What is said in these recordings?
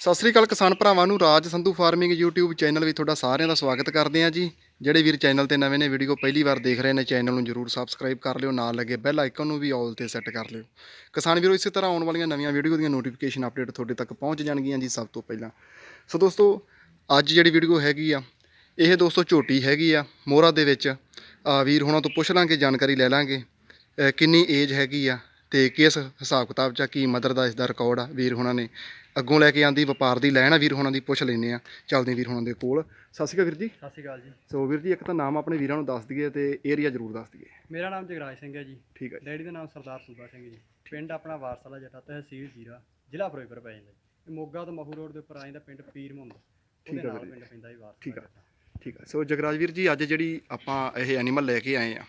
ਸਤਿ ਸ੍ਰੀ ਅਕਾਲ ਕਿਸਾਨ ਭਰਾਵਾਂ ਨੂੰ, Raj Sandhu farming YouTube channel ਵਿੱਚ ਤੁਹਾਡਾ ਸਾਰਿਆਂ ਦਾ ਸਵਾਗਤ ਕਰਦੇ ਹਾਂ ਜੀ। ਜਿਹੜੇ ਵੀਰ ਚੈਨਲ ਤੇ ਨਵੇਂ ਨੇ, ਵੀਡੀਓ ਪਹਿਲੀ ਵਾਰ ਦੇਖ ਰਹੇ ਨੇ, ਚੈਨਲ ਨੂੰ ਜਰੂਰ ਸਬਸਕ੍ਰਾਈਬ ਕਰ ਲਿਓ, ਨਾਲ ਲੱਗੇ ਬੈਲ ਆਈਕਨ ਨੂੰ ਵੀ ਆਲ ਤੇ ਸੈੱਟ ਕਰ ਲਿਓ। ਕਿਸਾਨ ਵੀਰੋ, ਇਸੇ ਤਰ੍ਹਾਂ ਆਉਣ ਵਾਲੀਆਂ ਨਵੀਆਂ ਵੀਡੀਓ ਦੀਆਂ ਨੋਟੀਫਿਕੇਸ਼ਨ ਅਪਡੇਟ ਤੁਹਾਡੇ ਤੱਕ ਪਹੁੰਚ ਜਾਣਗੀਆਂ ਜੀ ਸਭ ਤੋਂ ਪਹਿਲਾਂ। ਸੋ ਦੋਸਤੋ, ਅੱਜ ਜਿਹੜੀ ਵੀਡੀਓ ਹੈਗੀ ਆ, ਇਹ ਦੋਸਤੋ ਝੋਟੀ ਹੈਗੀ ਆ, ਮੋਹਰਾ ਦੇ ਵਿੱਚ। ਵੀਰ ਹੁਣਾਂ ਤੋਂ ਪੁੱਛ ਲਾਂਗੇ, ਜਾਣਕਾਰੀ ਲੈ ਲਾਂਗੇ। ਕਿੰਨੀ ਏਜ ਹੈਗੀ ਆ ਤੇ ਕਿਸ ਹਿਸਾਬ ਕਿਤਾਬ ਚ ਕੀ ਮਦਰ ਦਾ ਇਸ ਦਾ ਰਿਕਾਰਡ ਆ ਵੀਰ ਹੁਣਾਂ ਨੇ। ਅੱਗੋਂ ਲੈ ਕੇ ਆਂਦੀ ਵਪਾਰ ਦੀ ਲੈਣ ਆ ਵੀਰ ਹੁਣਾਂ ਦੀ ਪੁੱਛ ਲੈਨੇ ਆ। ਚੱਲਦੇ ਵੀਰ ਹੁਣਾਂ ਦੇ ਕੋਲ। ਸਤਿ ਸ਼੍ਰੀ ਅਕਾਲ ਵੀਰ ਜੀ। ਸਤਿ ਸ਼੍ਰੀ ਅਕਾਲ ਜੀ। ਸੋ ਵੀਰ ਜੀ ਇੱਕ ਤਾਂ ਨਾਮ ਆਪਣੇ ਵੀਰਾਂ ਨੂੰ ਦੱਸ ਦਈਏ ਤੇ ਏਰੀਆ ਜ਼ਰੂਰ ਦੱਸ ਦਈਏ। ਮੇਰਾ ਨਾਮ ਜਗਰਾਜ ਸਿੰਘ ਹੈ ਜੀ। ਠੀਕ ਹੈ ਡੈਡੀ ਦਾ ਨਾਮ ਸਰਦਾਰ ਸੂਬਾ ਸਿੰਘ ਜੀ। ਪਿੰਡ ਆਪਣਾ ਵਾਰਸਾਲਾ ਜੱਟਾ ਤਹਿਸੀਲ ਜੀਰਾ ਜ਼ਿਲ੍ਹਾ ਫਿਰੋਜ਼ਪੁਰ ਪੈ ਜਾਂਦਾ ਜੀ। ਮੋਗਾ ਤੋਂ ਮਹੂ ਰੋਡ ਦੇ ਉੱਪਰ ਆ ਜਾਂਦਾ ਪਿੰਡ ਪੀਰ ਠੀਕ ਉਹਦੇ ਨਾਲ। ਪਿੰਡ ਪੈਂਦਾ ਜੀ ਵਾਰਸਾਲਾ ਠੀਕ ਹੈ। ਜੱਟਾ। ਠੀਕ ਹੈ ਸੋ ਜਗਰਾਜ ਵੀਰ ਜੀ ਅੱਜ ਜਿਹੜੀ ਆਪਾਂ ਇਹ ਐਨੀਮਲ ਲੈ ਕੇ ਆਏ ਆ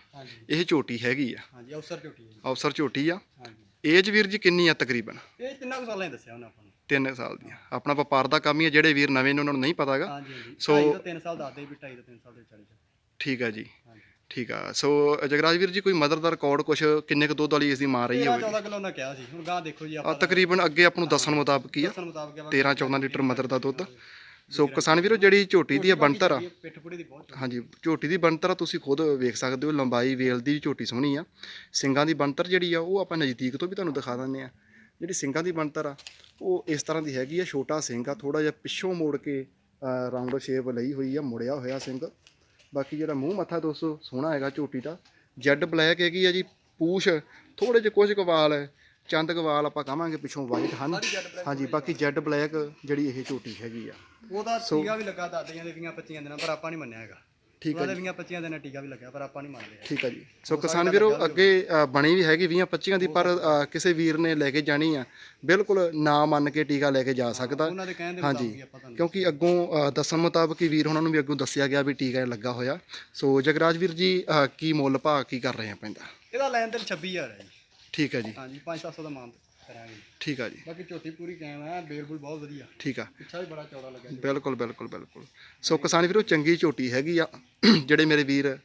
ਇਹ ਝੋਟੀ ਹੈਗੀ ਆ। ਹਾਂਜੀ ਅਫਸਰ ਝੋਟੀ ਹੈ ਜੀ। ਅਫਸਰ ਝੋਟੀ ਆ। ਹਾਂਜੀ। ਏਜ ਵੀਰ ਜੀ ਕਿੰਨੀ ਆ ਤਕਰੀਬਨ? ਇਹ ਤਿੰਨਾਂ ਕੁ ਸਾਲਾਂ ਹੀ ਦੱਸਿਆ ਉਹਨਾਂ ਆਪਾਂ 3 ਸਾਲ ਦੀ ਆ। ਆਪਣਾ ਵਪਾਰ ਦਾ ਕੰਮ ਹੀ ਆ ਜਿਹੜੇ ਵੀਰ ਨਵੇਂ ਨੇ ਉਹਨਾਂ ਨੂੰ ਨਹੀਂ ਪਤਾਗਾ। ਹਾਂਜੀ ਹਾਂਜੀ। ਸੋ- ਸੋ 3 ਸਾਲ ਦੱਸਦੇ ਵੀ 2.5 ਤੋਂ 3 ਸਾਲ ਦੇ ਵਿਚਾਲੇ ਚ ਠੀਕ ਆ ਜੀ। ਹਾਂਜੀ। ਠੀਕ ਆ। ਸੋ ਜਗਰਾਜ ਵੀਰ ਜੀ ਕੋਈ ਮਦਰ ਦਾ ਰਿਕਾਰਡ ਕੁਛ ਕਿੰਨੇ ਕੁ ਦੁੱਧ ਵਾਲੀ ਇਸ ਦੀ ਮਾਰ ਰਹੀ 13 ਹੋਵੇ 14 ਕਿਲੋ ਉਹਨਾਂ ਕਿਹਾ ਸੀ। ਹੁਣ ਗਾਂ ਦੇਖੋ ਜੀ ਆ ਆਪਾਂ ਤਕਰੀਬਨ ਅੱਗੇ ਆਪ ਨੂੰ ਦੱਸਣ ਮੁਤਾਬਕ ਹੀ ਆ? ਦੱਸਣ ਮੁਤਾਬਕ ਆਪਾਂ 13 14 ਲੀਟਰ ਮਦਰ ਦਾ ਦੁੱਧ। ਸੋ ਕਿਸਾਨ ਵੀਰੋ ਜਿਹੜੀ ਝੋਟੀ ਦੀ ਆ ਬਣਤਰ ਆ। ਪਿੱਠ ਪੁੜੀ ਦੀ ਬਹੁਤ ਹਾਂਜੀ ਝੋਟੀ ਦੀ ਬਣਤਰ ਆ ਤੁਸੀਂ ਖੁਦ ਵੇਖ ਸਕਦੇ ਹੋ ਲੰਬਾਈ ਵੇਲ ਦੀ ਝੋਟੀ ਸੋਹਣੀ ਆ। ਸਿੰਗਾਂ ਦੀ ਬਣਤਰ ਜਿਹੜੀ ਆ ਉਹ ਆਪਾਂ ਨਜ਼ਦੀਕ ਤੋਂ ਵੀ ਤੁਹਾਨੂੰ ਦਿਖਾ ਦਿੰਦੇ ਆ। ਜਿਹੜੀ ਸਿੰਗਾਂ ਦੀ ਬਣਤਰ ਆ ਉਹ ਇਸ ਤਰ੍ਹਾਂ ਦੀ ਹੈਗੀ ਆ ਛੋਟਾ ਸਿੰਘ ਆ ਥੋੜਾ ਜਿਹਾ ਪਿੱਛੋਂ ਮੋੜ ਕੇ ਰਾਉਂਡ ਸ਼ੇਪ ਲਈ ਹੋਈ ਆ ਮੁੜਿਆ ਹੋਇਆ ਸਿੰਘ। ਬਾਕੀ ਜਿਹੜਾ ਮੂੰਹ ਮੱਥਾ ਦੋਸਤੋ ਸੋਹਣਾ ਹੈਗਾ ਝੋਟੀ ਦਾ। ਜੈਡ ਬਲੈਕ ਹੈਗੀ ਆ ਜੀ ਪੂਛ ਥੋੜੇ ਜਿਹੇ ਕੁਝ ਕਵਾਲ ਹੈ ਚੰਦ ਕਵਾਲ ਆਪਾਂ ਕਹਾਂਗੇ ਪਿੱਛੋਂ ਵਾਈਟ ਹਨ। ਹਾਂਜੀ ਬਾਕੀ ਜੈਡ ਬਲੈਕ ਜਿਹੜੀ ਇਹ ਝੋਟੀ ਹੈਗੀ ਆ। ਉਹਦਾ ਟੀਕਾ ਵੀ ਲੱਗਾ ਦਾਦੀਆਂ ਦੇ 20 25 ਦਿਨਾਂ ਪਰ ਆਪਾਂ ਨਹੀਂ ਮੰਨਿਆ ਹੈਗਾ। ਠੀਕ ਹੈ ਉਹਦੇ 20 25 ਦਿਨਾਂ ਟੀਕਾ ਵੀ ਲੱਗਿਆ ਪਰ ਆਪਾਂ ਨਹੀਂ ਮੰਨਦੇ ਠੀਕ ਹੈ ਜੀ। ਸੋ ਕਿਸਾਨ ਵੀਰੋ ਅੱਗੇ ਅ, ਬਣੀ ਵੀ ਹੈਗੀ 20 25 ਦੀ ਪਰ ਅ, ਕਿਸੇ ਵੀਰ ਨੇ ਲੈ ਕੇ ਜਾਣੀ ਆ। ਬਿਲਕੁਲ ਨਾ ਮੰਨ ਕੇ ਟੀਕਾ ਲੈ ਕੇ ਜਾ ਸਕਦਾ। ਉਹਨਾਂ ਦੇ ਕਹਿਣ ਦੇ ਹਾਂਜੀ। ਮੁਤਾਬਕ ਹੀ ਆਪਾਂ ਤੁਹਾਨੂੰ ਕਿਉਂਕਿ ਅੱਗੋਂ ਅ, ਦੱਸਣ ਮੁਤਾਬਕ ਹੀ ਵੀਰ ਉਹਨਾਂ ਨੂੰ ਵੀ ਅੱਗੋਂ ਦੱਸਿਆ ਗਿਆ ਵੀ ਟੀਕਾ ਲੱਗਾ ਹੋਇਆ। ਸੋ ਜਗਰਾਜ ਵੀਰ ਜੀ ਅ, ਕੀ ਮੁੱਲ ਭਾਅ ਕੀ ਕਰ ਰਹੇ ਆ ਪੈਂਦਾ ਇਹਦਾ ਲੈਣ ਤੇ 26000 ਹੈ ਜੀ। ਠੀਕ ਹੈ ਜੀ। ਹਾਂਜੀ 5-700 ਦਾ ਮਾਨ ਕਰਾਂਗੇ। ਠੀਕ ਆ ਜੀ। ਬਾਕੀ ਝੋਟੀ ਪੂਰੀ ਕਾਇਮ ਹੈ ਬੇਲਬੁਲ ਬਹੁਤ ਵਧੀਆ। ਠੀਕ ਆ। ਪਿੱਛਾ ਵੀ ਬੜਾ ਚੌੜਾ ਲੱਗਿਆ ਜੀ। ਬਿਲਕੁਲ ਬਿਲਕੁਲ ਬਿਲਕੁਲ। ਸੋ ਕਿਸਾਨ ਵੀਰੋ ਚੰਗੀ ਝੋਟੀ ਹੈਗੀ ਆ। ਜਿਹੜੇ ਮੇਰੇ ਵੀਰ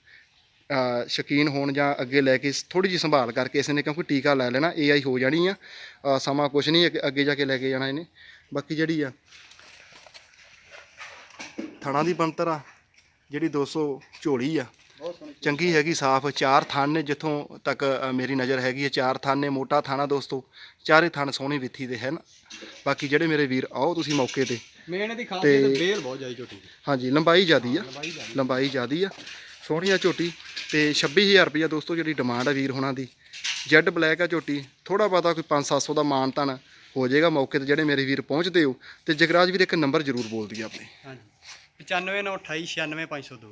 ਅ, ਸ਼ੌਕੀਨ ਹੋਣ ਜਾਂ ਅੱਗੇ ਲੈ ਕੇ ਥੋੜੀ ਜਿਹੀ ਸੰਭਾਲ ਕਰਕੇ ਇਸ ਨੇ ਕਿਉਂਕਿ ਟੀਕਾ ਲੈ ਲੈਣਾ ਏਆਈ ਹੋ ਜਾਣੀ ਆ। ਅ, ਸਮਾਂ ਕੁਛ ਨਹੀਂ ਅੱਗੇ- ਅੱਗੇ ਜਾ ਕੇ ਲੈ ਕੇ ਜਾਣਾ ਇਹਨੇ। ਬਾਕੀ ਜਿਹੜੀ ਆ ਥਣਾ ਦੀ ਬਣਤਰ ਆ ਜਿਹੜੀ 200 ਝੋਲੀ ਆ ਚੰਗੀ ਹੈਗੀ ਸਾਫ਼। ਚਾਰ ਥਣ ਨੇ ਜਿੱਥੋਂ ਤੱਕ ਮੇਰੀ ਨਜ਼ਰ ਹੈਗੀ ਹੈ। ਚਾਰ ਥਣ ਨੇ ਮੋਟਾ ਥਾਣਾ ਦੋਸਤੋ। ਚਾਰੇ ਥਣ ਸੋਹਣੀ ਵਿੱਥੀ ਦੇ ਹਨ। ਬਾਕੀ ਜਿਹੜੇ ਮੇਰੇ ਵੀਰ ਆਓ ਤੁਸੀਂ ਮੌਕੇ ਤੇ। ਮੇਨ ਇਹਦੀ ਖਾਸੀਅਤ ਬੇਲ ਬਹੁਤ ਜਾਈ ਝੋਟੀ ਦੀ। ਹਾਂਜੀ ਲੰਬਾਈ ਜ਼ਿਆਦੀ ਆ। ਲੰਬਾਈ ਜ਼ਿਆਦਾ। ਜ਼ਿਆਦੀ ਆ। ਸੋਹਣੀ ਆ ਝੋਟੀ। ਤੇ 26000 ਰੁਪਇਆ ਦੋਸਤੋ ਜਿਹੜੀ ਡਿਮਾਂਡ ਆ ਵੀਰ ਹੋਣਾ ਦੀ। ਜੈਡ ਬਲੈਕ ਆ ਝੋਟੀ। ਥੋੜਾ ਬਹੁਤਾ ਕੋਈ 5-700 ਦਾ ਮਾਨ ਤਾਨ ਹੋ ਜਾਏਗਾ ਮੌਕੇ ਤੇ ਜਿਹੜੇ ਮੇਰੇ ਵੀਰ ਪਹੁੰਚਦੇ ਹੋ। ਤੇ ਜਗਰਾਜ ਵੀਰ ਇੱਕ ਨੰਬਰ ਜ਼ਰੂਰ ਬੋਲ ਦਈਏ ਆਪਣੇ। ਹਾਂਜੀ। 9598296502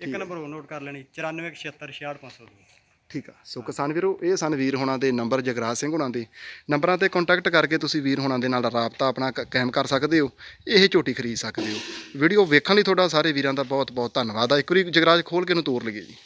ਇੱਕ ਨੰਬਰ ਹੋਰ ਨੋਟ ਕਰ ਲੈਣੀ 9476666502 ਠੀਕ ਆ। ਸੋ ਕਿਸਾਨ ਵੀਰੋ ਇਹ ਸਨ ਵੀਰ ਹੋਣਾ ਦੇ ਨੰਬਰ ਜਗਰਾਜ ਸਿੰਘ ਹੋਣਾ ਦੇ ਨੰਬਰਾਂ ਤੇ ਕੰਟੈਕਟ ਕਰਕੇ ਤੁਸੀਂ ਵੀਰ ਹੋਣਾ ਦੇ ਨਾਲ ਰਾਬਤਾ ਆਪਣਾ ਕ- ਕਾਇਮ ਕਰ ਸਕਦੇ ਹੋ ਇਹ ਝੋਟੀ ਖਰੀਦ ਸਕਦੇ ਹੋ। ਵੀਡੀਓ ਵੇਖਣ ਲਈ ਤੁਹਾਡਾ ਸਾਰੇ ਵੀਰਾਂ ਦਾ ਬਹੁਤ ਬਹੁਤ ਧੰਨਵਾਦ ਆ। ਇੱਕ ਵਾਰੀ ਜਗਰਾਜ ਖੋਲ ਕੇ ਨੂੰ ਤੋਰ ਲਈਏ ਜੀ।